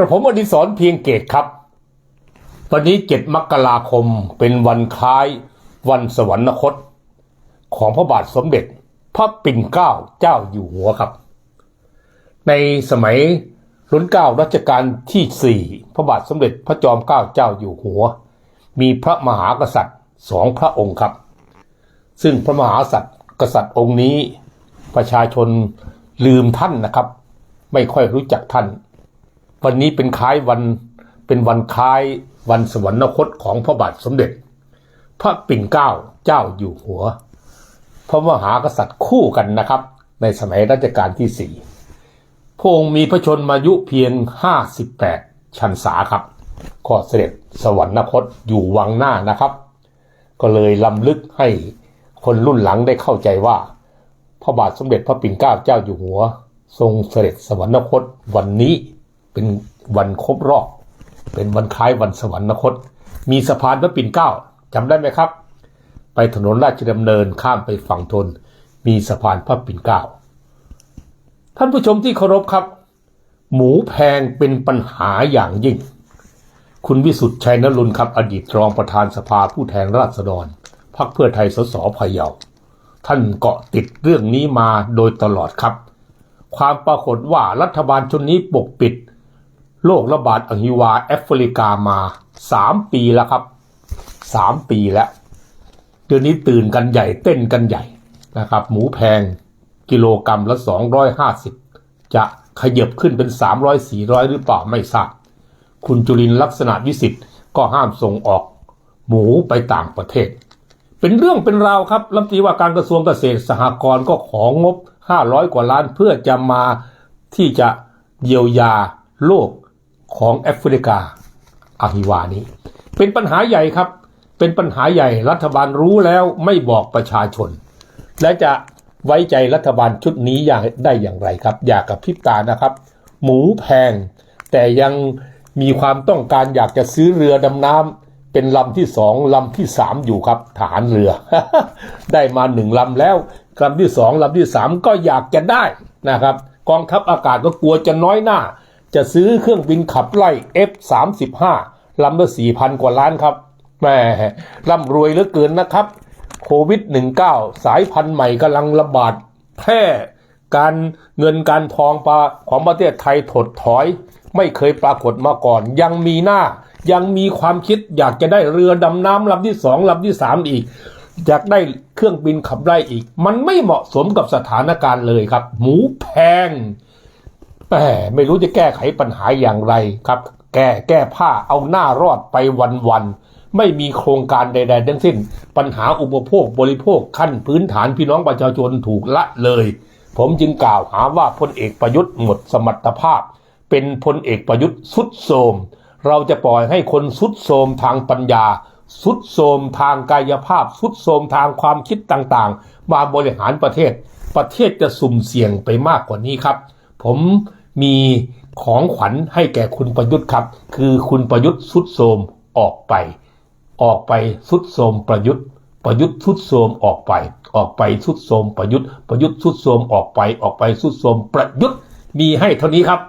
ระผมอดิศรเพียงเกตครับ วันนี้เจ็ดมกราคมเป็นวันคล้ายวันสวรรคต ของพระบาทสมเด็จ พระปิ่นเกล้าเจ้าอยู่หัวครับ ในสมัยรุ่นเก้ารัชกาลที่สี่พระบาทสมเด็จพระจอมเกล้าเจ้าอยู่หัว มีพระมหากษัตริย์สองพระองค์ครับ ซึ่งพระมหากษัตริย์กษัตริย์องค์นี้ ประชาชนลืมท่านนะครับ ไม่ค่อยรู้จักท่าน วันนี้เป็นคล้ายวันเป็นวันคล้ายวันสวรรคตของพระบาทสมเด็จ พระปิ่นเกล้าเจ้าอยู่หัว พระมหากษัตริย์คู่กันนะครับ ในสมัยรัชกาลที่สี่พระองค์มีพระชนมายุเพียง 58 ชันษาครับก็เสด็จสวรรคตอยู่วังหน้านะครับ ก็เลยลำลึกให้คนรุ่นหลังได้เข้าใจว่า พระบาทสมเด็จพระปิ่นเกล้าเจ้าอยู่หัว ทรงเสด็จสวรรคตวันนี้ เป็นวันครบรอบ เป็นวันคล้ายวันสวรรคต มีสะพานพระปิ่นเกล้าจำได้ไหมครับ ไปถนนราชดำเนินข้ามไปฝั่งทน มีสะพานพระปิ่นเกล้าท่านผู้ชมที่เคารพครับ หมูแพงเป็นปัญหาอย่างยิ่ง คุณวิสุทธิ์ชัยนรุนครับ อดีตรองประธานสภาผู้แทนราษฎรพรรคเพื่อไทยสสพะเยาท่านเกาะติดเรื่องนี้มาโดยตลอดครับ ความปรากฏว่ารัฐบาลชุดนี้ปกปิด โรคระบาดอหิวาแอฟริกามาสามปีแล้วครับสามปีแล้ว เดือนนี้ตื่นกันใหญ่เต้นกันใหญ่นะครับ หมูแพงกิโลกรรัมละสองร้อยห้าสิบจะขยับขึ้นเป็นสามร้อยสี่ร้อยหรือเปล่าไม่ทราบคุณจุลินลักษณะวิสิทธ์ก็ห้ามส่งออกหมูไปต่างประเทศ เป็นเรื่องเป็นราวครับรัฐมนตรีว่าการกระทรวงเกษตรสหกรณ์ก็ของงบ 500 กว่าล้านเพื่อจะมาที่จะเยียวยาโลก ของแอฟริกาอาฮิวานี้ เป็นปัญหาใหญ่ครับ เป็นปัญหาใหญ่รัฐบาลรู้แล้วไม่บอกประชาชน และจะไว้ใจรัฐบาลชุดนี้อย่างได้อย่างไรครับ อยากกับพิบตานะครับ หมูแพง แต่ยังมีความต้องการอยากจะซื้อเรือดำน้ำเป็นลำที่สองลำที่สามอยู่ครับฐานเรือ ได้มาหนึ่งลำแล้วลำที่สองลำที่สามก็อยากจะได้นะครับ กองทัพอากาศก็กลัวจะน้อยหน้า จะซื้อเครื่องบินขับไล่ F35 ลำละสี่พันกว่าล้านครับแหม่ร่ำรวยเหลือเกินนะครับ โควิด -19 สายพันธุ์ใหม่กำลังระบาดแพร่การเงินการทองปลาของประเทศไทยถดถอย ไม่เคยปรากฏมาก่อน ยังมีหน้า ยังมีความคิดอยากจะได้เรือดำน้ำลำที่สองลำที่สามอีก อยากได้เครื่องบินขับไล่อีก มันไม่เหมาะสมกับสถานการณ์เลยครับ หมูแพง แหมไม่รู้จะแก้ไขปัญหาอย่างไรครับ แก้แก้ผ้าเอาหน้ารอดไปวันๆไม่มีโครงการใด ๆ ทั้งสิ้น ปัญหาอุปโภคบริโภคขั้นพื้นฐานพี่น้องประชาชนถูกละเลย ผมจึงกล่าวหาว่าพลเอกประยุทธ์หมดสมรรถภาพ เป็นพลเอกประยุทธ์สุดโทมเราจะปล่อยให้คนสุดโทมทางปัญญาสุดโทมทางกายภาพ สุดโทมทางความคิดต่างๆ มาบริหารประเทศ ประเทศจะสุ่มเสี่ยงไปมากกว่านี้ครับ ผม มีของขวัญให้แก่คุณประยุทธ์ครับ คือคุณประยุทธ์สุดโทมออกไป ออกไปสุดโทมประยุทธ์ ประยุทธ์สุดโทมออกไป ออกไปสุดโทมประยุทธ์ ประยุทธ์สุดโทมออกไป ออกไปสุดโทมประยุทธ์มีให้เท่านี้ครับ